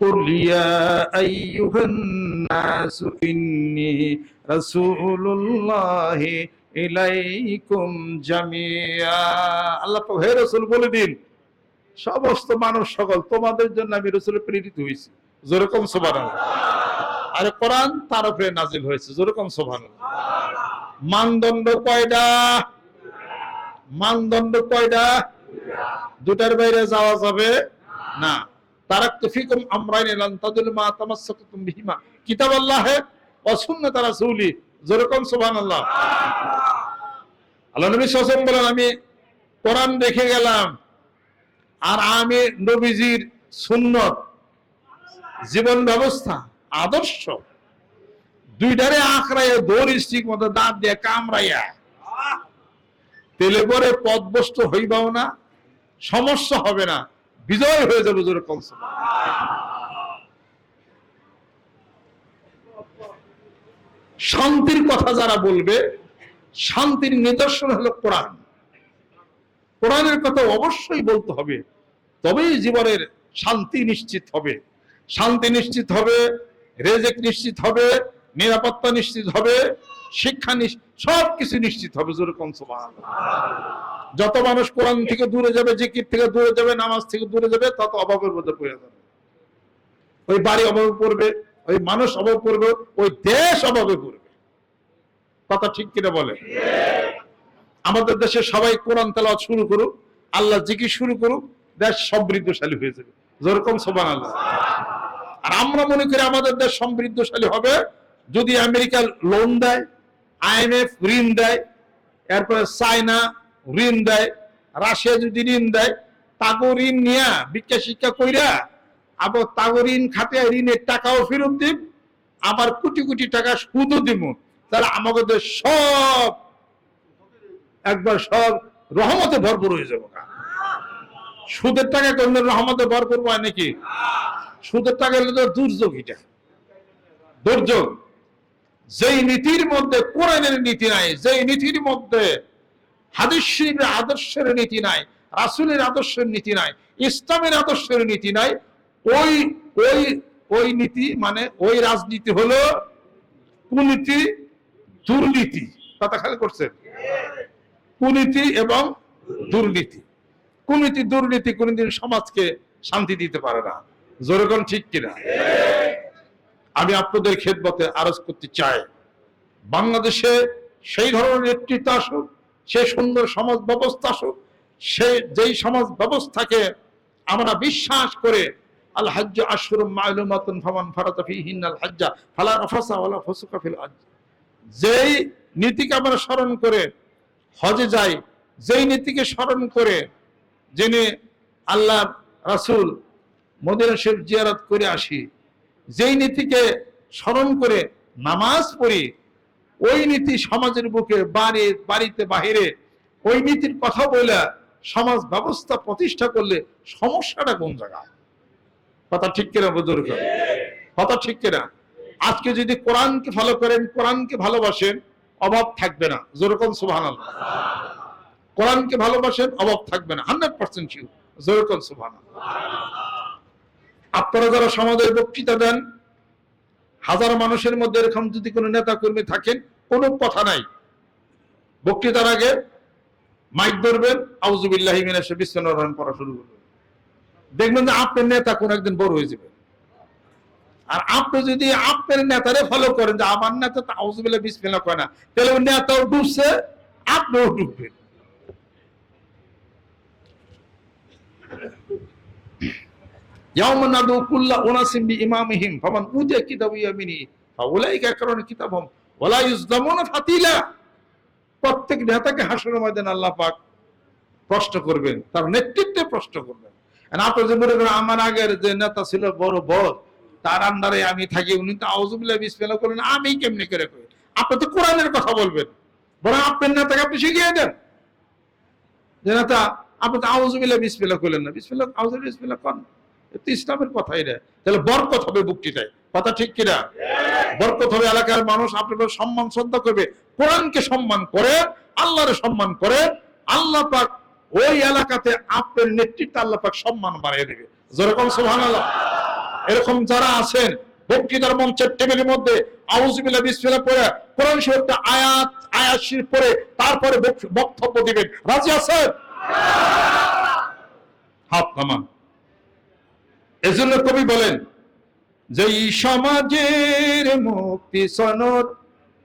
قل يا أيها الناس إني رسول الله إليكم جميعا আল্লাহ পাক, হে রসুল বলে দিন সমস্ত মানুষ সকল তোমাদের জন্য আমি রসুল প্রেরিত হয়েছি যেরকম সোবান আর কোরআন তার উপরে নাজিল হয়েছে যেরকম সোবান মানদণ্ড কয়টা মানদণ্ড কয়টা দুটার বাইরে যাওয়া যাবে না তারাক্তু আমরাইন লান তাদুল মা তামাসসাকুতুম বিহিমা। কিতাব ওয়া রাসূলি। যেরকম সুবহানাল্লাহ। আল্লাহ নবী সাল্লাল্লাহু বলেন, আমি কোরআন দেখে গেলাম, আর আমি নবীজির সুন্নত, জীবন ব্যবস্থা, আদর্শ, দুইটারে আঁকড়াইয়া, দৌড় স্টিক মতো দাঁত দিয়ে কামড়াইয়া, তেলে পরে পদবস্ত হইবাও না, সমস্যা হবে না। বিজয় হয়ে যাবে জোরে যেরকম শান্তির কথা যারা বলবে, শান্তির নিদর্শন হলো কোরআন। কোরআনের কথা অবশ্যই বলতে হবে, তবেই জীবনের শান্তি নিশ্চিত হবে। শান্তি নিশ্চিত হবে, রেজেক নিশ্চিত হবে, নিরাপত্তা নিশ্চিত হবে শিক্ষা সব কিছু নিশ্চিত হবে সমান যত মানুষ কোরআন থেকে দূরে যাবে, জিকির থেকে দূরে যাবে, নামাজ থেকে দূরে যাবে, তত অভাবের মধ্যে পড়ে যাবে। ওই বাড়ি অভাবে পড়বে, ওই মানুষ অভাবে পড়বে, ওই দেশ অভাবে পড়বে। কথা ঠিক কিনা বলে? আমাদের দেশে সবাই কোরআন তেলাওয়াত শুরু করুক আল্লাহ জিকির শুরু করুক, দেশ সমৃদ্ধশালী হয়ে যাবে। যেরকম সোবান আল্লাহ আর আমরা মনে করি আমাদের দেশ সমৃদ্ধশালী হবে, যদি আমেরিকা লোন দেয় আইএমএফ ঋণ দেয়, এরপরে চায়না ঋণ দেয়, রাশিয়া যদি ঋণ দেয় তাগো ঋণ নিয়া বিজ্ঞা শিক্ষা কইরা আবার তাগো ঋণ খাতে ঋণের টাকাও ফেরত দিব আবার কোটি কোটি টাকা সুদও দিব তাহলে আমাদের সব, একবার সব রহমতে ভরপুর হয়ে যাব সুদের টাকা কোন রহমতে ভরপুর হয় নাকি? সুদের টাকা হলে তো দুর্যোগ এটা। দুর্যোগ। যেই নীতির মধ্যে কোরআনের নীতি নাই, যেই নীতির মধ্যে হাদিসের আদর্শের নীতি নাই, রাসুলের আদর্শের নীতি নাই, ইসলামের আদর্শের নীতি নাই, ওই ওই ওই নীতি মানে ওই রাজনীতি হলো কুনীতি, দুর্নীতি। কথা খেয়াল করছেন? কুনীতি এবং দুর্নীতি। কুনীতি, দুর্নীতি কোনদিন সমাজকে শান্তি দিতে পারে না। যেরকম ঠিক কিনা? আমি আপনাদের খেদমতে আরজ করতে চাই। বাংলাদেশে সেই ধরনের নেতৃত্ব আসুক, সে সুন্দর সমাজ ব্যবস্থা আসুক, সে যেই সমাজ ব্যবস্থাকে আমরা বিশ্বাস করে, আল হাজ্জ আশুর মালুমাতুন ফামান ফারাতা ফিহিন হাজ্জা, ফালা রাফাসা ওয়ালা যেই নীতিকে আমরা স্মরণ করে হজে যাই, যেই নীতিকে স্মরণ করে যিনি আল্লাহ রাসূল মদিনা শরীফ জিয়ারত করে আসি যেই নীতিকে স্মরণ করে নামাজ পড়ি, ওই নীতি সমাজের বুকে বাড়ি, বাড়িতে বাহিরে। ওই নীতির কথা বলে সমাজ ব্যবস্থা প্রতিষ্ঠা করলে সমস্যাটা কোন জায়গায়? কথা ঠিক কিনা, বুজুর্গ? কথা ঠিক কিনা? আজকে যদি কোরআনকে ফলো করেন, কোরআনকে ভালোবাসেন, অভাব থাকবে না। যেরকম সুহান কোরআনকে ভালোবাসেন, অভাব থাকবে না। হান্ড্রেড পার্সেন্ট শিউ যেরকম আপনারা যারা সমাজের বক্তৃতা দেন, হাজার মানুষের মধ্যে এরকম যদি কোনো নেতা কর্মী থাকেন, কোনো কথা নাই। বক্তৃতার আগে মাইক ধরবেন। আউজুবিল্লাহি মিনাশে বিশ্বনারায়ণ পড়া শুরু করবেন। দেখবেন যে আপনার নেতা কোন একদিন বড় হয়ে যাবে। আর আপনি যদি আপনার নেতারে ফলো করেন, যে আমার নেতা তো আউজুবিল্লাহ বিসমিল্লাহ করে না, তাহলে ওই নেতাও ডুবছে, আপনিও ডুববেন। ইয়াউমা নাদু কুল্লা উনাসিম বিইমামিহিম, ফামান উতিয়া কিতাবু ইয়ামিনি ওয়ালা ইউজলামুনা ফাতিলা। প্রত্যেক নেতাকে ময়দানে আল্লাহ পাক প্রশ্ন করবেন, তার নেতৃত্বে প্রশ্ন করবেন। যে মনে করেন, আমার আগের যে নেতা ছিল বড় বড়, তার আন্ডারে আমি থাকি, উনি তো আউজুবিল্লাহ বিসমিল্লাহ করেন, আমি কেমনি করে করি? আপনি তো কোরআনের কথা বলবেন, বরং আপনার নেতাকে আপনি শিখিয়ে দেন। যে নেতা, আপনি তো আউজুবিল্লাহ বিসমিল্লাহ করলেন না। বিসমিল্লাহ আউজুবিল্লাহ বিসমিল্লাহ করেন এতো ইসলামের কথাই রে তাহলে বরকত হবে বক্তৃতায় কথা ঠিক কিনা? বরকত হবে এলাকার মানুষ আপনার সম্মান শ্রদ্ধা করবে। কোরআনকে সম্মান করে আল্লাহরে সম্মান করে আল্লাহ পাক ওই এলাকাতে আপনার নেতৃত্ব আল্লাহ পাক সম্মান বাড়িয়ে দেবে। যেরকম সোহান আল্লাহ এরকম যারা আছেন বক্তৃতার মঞ্চের টেবিলের মধ্যে আউজবিল্লা বিসমিল্লাহ পড়ে কোরআন শরীফটা আয়াত শরীফ পড়ে তারপরে বক্তব্য দিবেন। রাজি আছেন? হাত নামান। এজন্য কবি বলেন যে সমাজের মুক্তি সনদ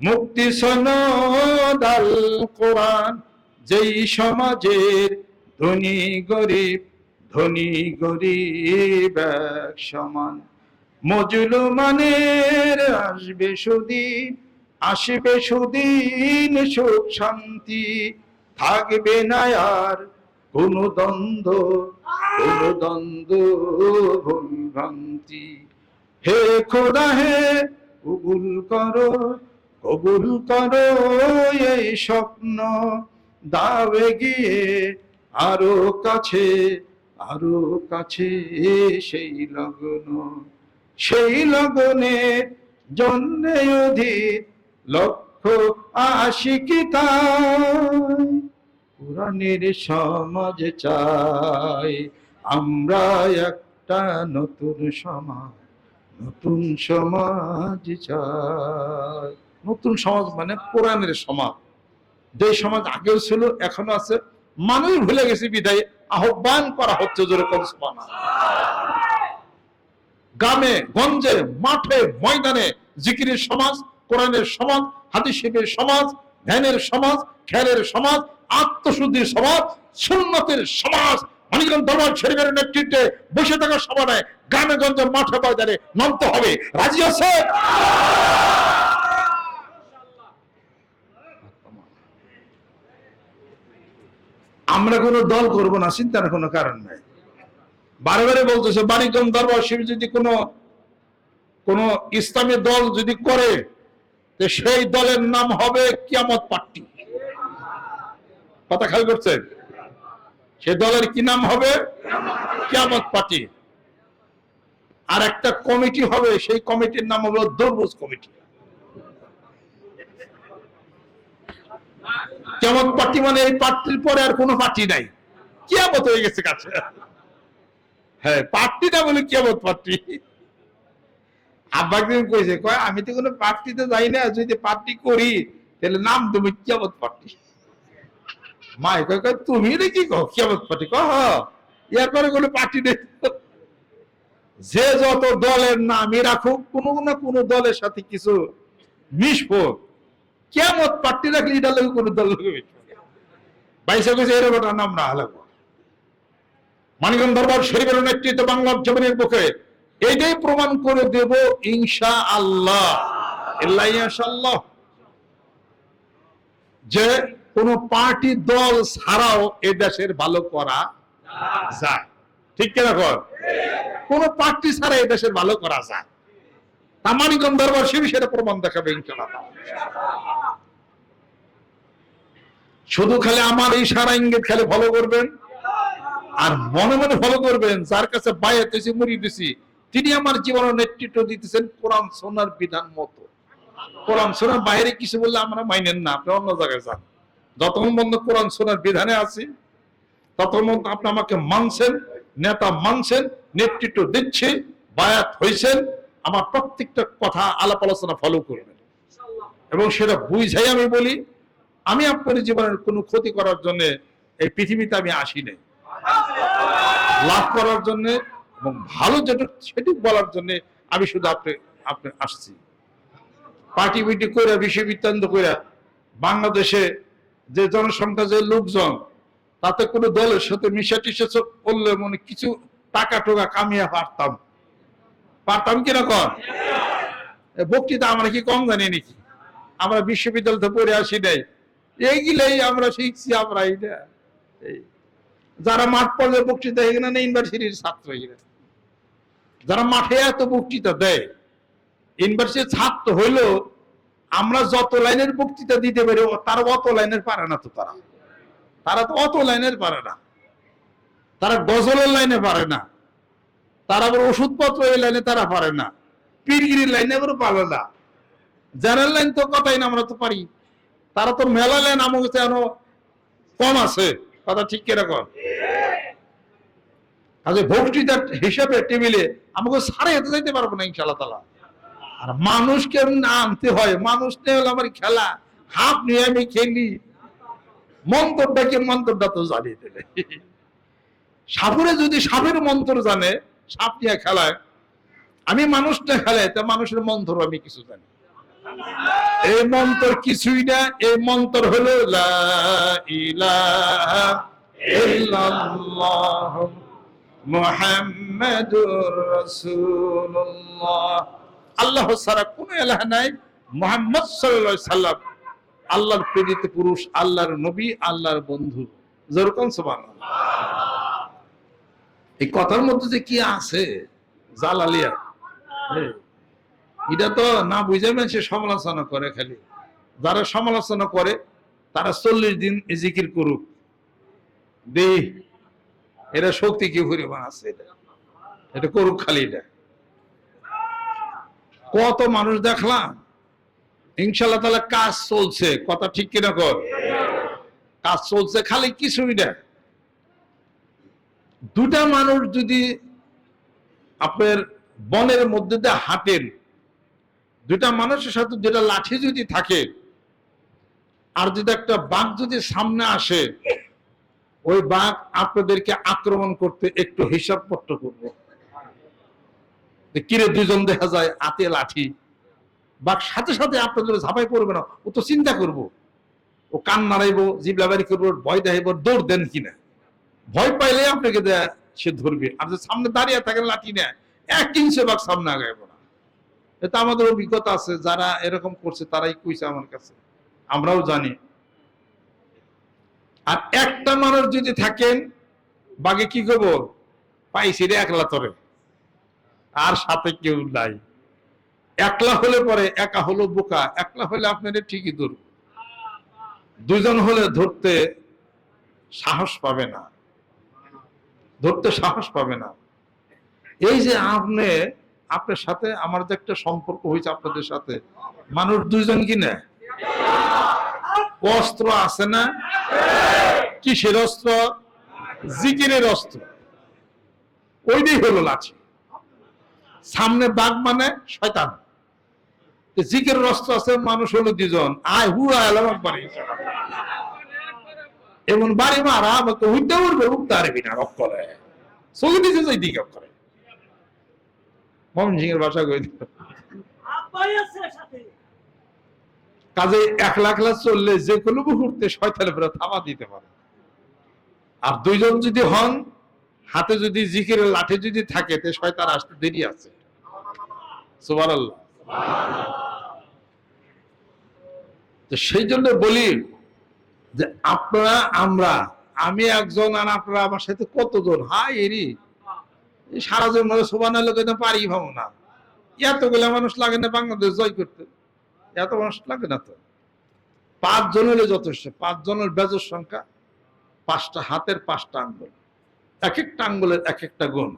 মুক্তি সনদ আল কোরআন, যেই সমাজের ধনী গরিব ধনী গরিব এক সমান। মজলুমানের আসবে সুদিন আসবে সুদিন সুখ শান্তি, থাকবে না আর কোনো দ্বন্দ্ব কোনো দ্বন্দ্ব ভ্রান্তি হে খোদা, হে কবুল করো কবুল করো এই স্বপ্ন। দাবে গিয়ে আরও কাছে আরও কাছে সেই লগ্ন। সেই লগ্নে জন্যে অধিক লক্ষ আশিকি তাই। কোরআনের সমাজ চাই। আমরা একটা নতুন সমাজ নতুন সমাজ চাই। নতুন সমাজ মানে কোরআনের সমাজ। যে সমাজ আগেও ছিল, এখনও আছে। মানুষ ভুলে গেছে বিদায়। আহ্বান করা হচ্ছে যেরকম গ্রামে, গঞ্জে, মাঠে, ময়দানে জিকিরের সমাজ, কোরআনের সমাজ, হাদিসের সমাজ ধ্যানের সমাজ খেয়ালের সমাজ, আত্মশুদ্ধির সমাজ, সুন্নতের সমাজ। মানিকগঞ্জ দরবার নেতৃত্বে বসে গ্রামে গঞ্জে মাঠে ময়দানে নামতে হবে। রাজি আছে? আমরা কোনো দল করব না, চিন্তার কোনো কারণ নাই। বারে বারে বলতেছে বাণিজ্যম দরবার শিব যদি কোনো, কোন ইসলামী দল যদি করে তো সেই দলের নাম হবে কিয়ামত পার্টি। কথা খেয়াল করছেন? সে দলের কি নাম হবে? কিয়ামত পার্টি। আর একটা কমিটি হবে, সেই কমিটির নাম হলো দরবুজ কমিটি। কেমন পার্টি মানে এই পার্টির পরে আর কোনো পার্টি নাই। কিয়ামত হয়ে গেছে কাছে। হ্যাঁ পার্টিটা বলে কিয়ামত পার্টি। আব্বা একদিন কইছে, কয়, আমি তো কোনো পার্টিতে যাই না, যদি পার্টি করি, তাহলে নাম তুমি কিয়ামত পার্টি। মাই কয় কয়, তুমি রে কি কও, কিয়ামত পার্টি? কহ এরপরে কোনো পার্টি নেই যে যত দলের নামই রাখুক, কোনো না কোনো দলের সাথে কিছু মিশবো। কেমত পার্টি রাখলে এটা লাগে কোনো দল লাগে বাইশে কইছে, এরকম একটা নাম না হালাগো মানিকগঞ্জ দরবার, শরীফের নেতৃত্ব বাংলার জমিনের বুকে এটাই প্রমাণ করে দেব ইনশা আল্লাহ ইনশাআল্লাহ। যে কোন পার্টি দল ছাড়াও এ দেশের ভালো করা যায়। ঠিক কিনা কোন? পার্টি ছাড়া এ দেশের ভালো করা যায়। তামানিগঞ্জ দরবার শিবি সেটা প্রমাণ দেখাবে, ইনশাআল্লাহ। শুধু খালি আমার এই সারা ইঙ্গিত খালি ফলো করবেন? আর মনে মনে ফলো করবেন, যার কাছে হয়েছে, মুড়ি দিছি তিনি আমার জীবনের নেতৃত্ব দিতেছেন কোরআন সোনার বিধান মতো। কোরআন সোনার বাইরে কিছু বললে আমরা মাইনেন না, আপনি অন্য জায়গায় যান। যতক্ষণ বন্ধ কোরআন সোনার বিধানে আছি, ততক্ষণ আপনি আমাকে মানছেন, নেতা মানছেন, নেতৃত্ব দিচ্ছে বায়াত হয়েছেন আমার প্রত্যেকটা কথা আলাপ আলোচনা ফলো করবেন। এবং সেটা বুঝাই আমি বলি, আমি আপনার জীবনের কোনো ক্ষতি করার জন্য এই পৃথিবীতে আমি আসি নাই। লাভ করার জন্য এবং ভালো যেটা, সেটি বলার জন্য আমি শুধু আপনি আপনি আসছি। পার্টি বিটি করে বিষয় বৃত্তান্ত করে বাংলাদেশে যে জনসংখ্যা যে লোকজন, তাতে কোনো দলের সাথে মিশা টিশা করলে মনে কিছু টাকা টোকা কামিয়ে পারতাম। পারতাম কীরকম বক্তৃতা আমরা কি কম জানি নাকি? আমরা বিশ্ববিদ্যালয় থেকে পড়ে আসি নাই। এইগুলাই আমরা শিখছি আমরা এইটা এই যারা মাঠ পর্যায়ে বক্তৃতা এখানে না ইউনিভার্সিটির ছাত্র এখানে যারা মাঠে এত বক্তৃতা দেয় ইউনিভার্সিটির ছাত্র হইল আমরা যত লাইনের বক্তৃতা দিতে পারি, তারা অত লাইনের পারে না তো তারা। তারা তো অত লাইনের পারে না। তারা গজলের লাইনে পারে না। তারা আবার ওষুধপত্র এই লাইনে তারা পারে না। পিরগিরির লাইনে আবার পারে না। জেনারেল লাইন তো কথাই না, আমরা তো পারি। তারা তো মেলা লাইন আমার কাছে কম আছে। কথা ঠিক কীরকম? কাজে বক্তৃতার হিসেবে টেবিলে আমাকে সারে যেতে যাইতে পারব না ইনশাল্লাহ তালা আর মানুষকে না আনতে হয়? মানুষ নিয়ে হলো আমার খেলা। হাফ নিয়ে আমি খেলি। মন্তরটাকে মন্তরটা তো জানিয়ে দেবে। সাপুরে যদি সাপের মন্ত্র জানে, সাপ নিয়ে খেলায়, আমি মানুষটা খেলায়, তা মানুষের মন্ত্র আমি কিছু জানি। এই মন্ত্র কিছুই না এই মন্ত্র হলো আল্লাহ ছাড়া কোনো এলাহ নাই, মোহাম্মদ সাল্লাম। আল্লাহর প্রেরিত পুরুষ, আল্লাহর নবী, আল্লাহর বন্ধু। যেরকম সুবহানাল্লাহ। এই কথার মধ্যে যে কি আছে, জালালিয়া। এটা তো না বুঝে সে সমালোচনা করে খালি। যারা সমালোচনা করে, তারা চল্লিশ দিন জিকির করুক। দে এটা শক্তি কি পরিমাণ আছে এটা? এটা করুক খালি এটা। কত মানুষ দেখলাম ইনশাল্লাহ তাহলে কাজ চলছে, কথা ঠিক কিনা কর? কাজ চলছে খালি কিছুই না দুটা মানুষ যদি আপনার বনের মধ্যে দিয়ে হাঁটেন দুটা মানুষের সাথে দুটা লাঠি যদি থাকে, আর যদি একটা বাঘ যদি সামনে আসে, ওই বাঘ আপনাদেরকে আক্রমণ করতে একটু হিসাব পত্র করবে কিরে দুজন দেখা যায় হাতে লাঠি। বাঘ সাথে সাথে আপনাদের ঝাঁপাই পড়বে না, ও তো চিন্তা করব। ও কান নাড়াইবো জিবলাবারি করব, ভয় দেখাইবো, দৌড় দেন কিনা। ভয় পাইলে আপনাকে দেয়, সে ধরবে। আর সামনে দাঁড়িয়ে থাকেন, লাঠি নেয়, এক ইঞ্চে বাঘ সামনে আগাইব। এটা আমাদের অভিজ্ঞতা আছে, যারা এরকম করছে, তারাই কইছে আমার কাছে। আমরাও জানি। আর একটা মানুষ যদি থাকেন বাঘে কি করব পাইছি রে একলা তরে। আর সাথে কেউ নাই। একলা হলে পরে একা হলো বোকা, একলা হলে আপনার ঠিকই ধরব দুজন হলে ধরতে সাহস পাবে না। ধরতে সাহস পাবে না। এই যে আপনি আপনার সাথে আমার যে একটা সম্পর্ক হয়েছে আপনাদের সাথে, মানুষ দুইজন কি না অস্ত্র আছে না? কিসের অস্ত্র? জিকিরের অস্ত্র। ওইটাই হলো লাঠি। সামনে বাঘ মানে শয়তান। তো জিকিরের অস্ত্র আছে, মানুষ হলো দুজন আয় হুড়া এলাম এমন বাড়ি মারা, আমাকে উঠবে উঠতে পারবি না রক করে। দিতে যাই দিকে করে। মমন সিং এর ভাষা কই কাজে একলা একলা চললে যে কোনো মুহূর্তে শয়তানের থামা দিতে পারে। আর দুইজন যদি হন হাতে যদি জিকিরের লাঠি যদি থাকে তে শয়তান আসতে দেরি আছে। সুবহানাল্লাহ। তো সেই জন্য বলি যে আপনারা আমরা আমি একজন আর আপনারা আমার সাথে কতজন? হাই এরি সারা জীবন সোবান লোকে পারি ভাবো না। এতগুলা মানুষ লাগে না বাংলাদেশ জয় করতে। এত মানুষ লাগে না তো। পাঁচজন হলে যথেষ্ট। পাঁচজনের বেজর সংখ্যা পাঁচটা হাতের পাঁচটা আঙ্গুল। এক একটা আঙ্গুলের এক একটা গুণ।